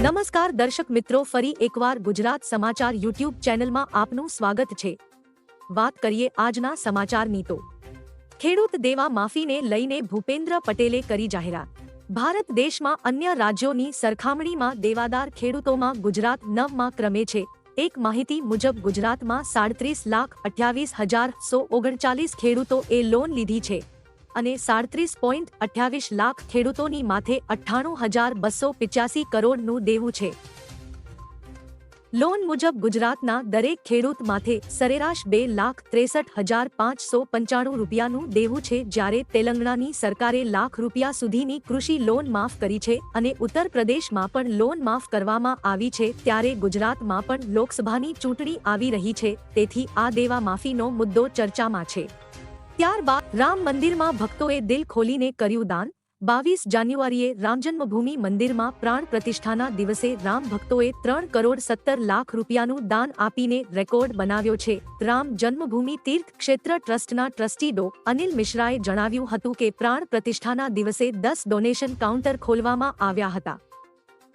નમસ્કાર દર્શક મિત્રો, ફરી એકવાર ગુજરાત સમાચાર યુટ્યુબ ચેનલમાં આપનું સ્વાગત છે. વાત કરીએ આજના સમાચારની તો. ખેડૂત દેવા માફીને લઈને ભૂપેન્દ્ર પટેલે કરી જાહેરાત. ભારત દેશમાં અન્ય રાજ્યોની સરખામણીમાં દેવાદાર ખેડૂતોમાં ગુજરાત નવમાં ક્રમે છે. એક માહિતી મુજબ ગુજરાતમાં સાડત્રીસ લાખ અઠ્યાવીસ હજાર સો ઓગણચાલીસ ખેડૂતોએ લોન લીધી છે. અને સાડત્રીસ પોઈન્ટ અઠ્યાવીસ લાખ ખેડૂતોની માથે અઠ્ઠાણું હજાર બસો પિચ્યાસી કરોડનું દેવું છે. લોન મુજબ ગુજરાતના દરેક ખેડૂત માથે સરેરાશ બે લાખ ત્રેસઠ હજાર પાંચસો પંચાણું રૂપિયાનું દેવું છે જ્યારે તેલંગાણાની સરકારે લાખ રૂપિયા સુધીની કૃષિ લોન માફ કરી છે અને ઉત્તર પ્રદેશમાં પણ લોન માફ કરવામાં આવી છે ત્યારે ગુજરાતમાં પણ લોકસભાની ચૂંટણી આવી રહી છે, તેથી આ દેવા માફીનો મુદ્દો ચર્ચામાં છે. ત્યારબાદ રામ મંદિરમાં ભક્તોએ દિલ ખોલીને કર્યું દાન. બાવીસ જાન્યુઆરીએ રામ જન્મભૂમિ મંદિરમાં પ્રાણ પ્રતિષ્ઠાના દિવસે રામ ભક્તોએ ત્રણ કરોડ સત્તર લાખ રૂપિયાનું દાન આપીને રેકોર્ડ બનાવ્યો છે. રામ જન્મભૂમિ તીર્થ ક્ષેત્ર ટ્રસ્ટના ટ્રસ્ટી ડો. અનિલ મિશ્રાએ જણાવ્યું હતું કે પ્રાણ પ્રતિષ્ઠાના દિવસે દસ ડોનેશન કાઉન્ટર ખોલવામાં આવ્યા હતા.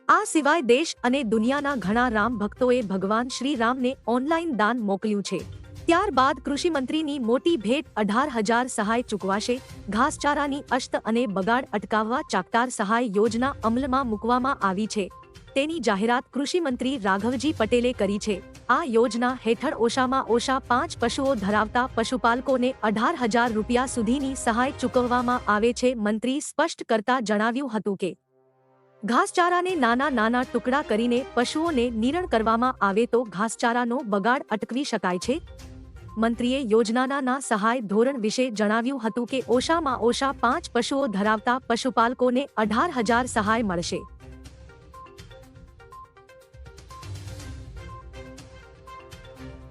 આ સિવાય દેશ અને દુનિયાના ઘણા રામ ભક્તોએ ભગવાન શ્રી રામને ઓનલાઈન દાન મોકલ્યું છે. ત્યારબાદ કૃષિમંત્રીની મોટી ભેટ અઢાર હજાર સહાય ચૂકવાશે. ઘાસચારાની અશ્ત અને બગાડ અટકાવવા ચાકતાર સહાય યોજના અમલમાં મૂકવામાં આવી છે. તેની જાહેરાત કૃષિમંત્રી રાઘવજી પટેલે કરી છે. આ યોજના હેઠળ ઓછામાં ઓછા પાંચ પશુઓ ધરાવતા પશુપાલકોને અઢાર હજાર રૂપિયા સુધીની સહાય ચૂકવવામાં આવે છે મંત્રી સ્પષ્ટ કરતા જણાવ્યું હતું કે, ઘાસચારાને નાના નાના ટુકડા કરીને પશુઓને નિરણ કરવામાં આવે તો ઘાસચારાનો બગાડ અટકવી શકાય છે. મંત્રીએ યોજનાના સહાય ધોરણ વિશે જણાવ્યું હતું કે ઓશામાં ઓશા પાંચ પશુઓ ધરાવતા પશુપાલકોને અઢાર હજાર સહાય મળશે.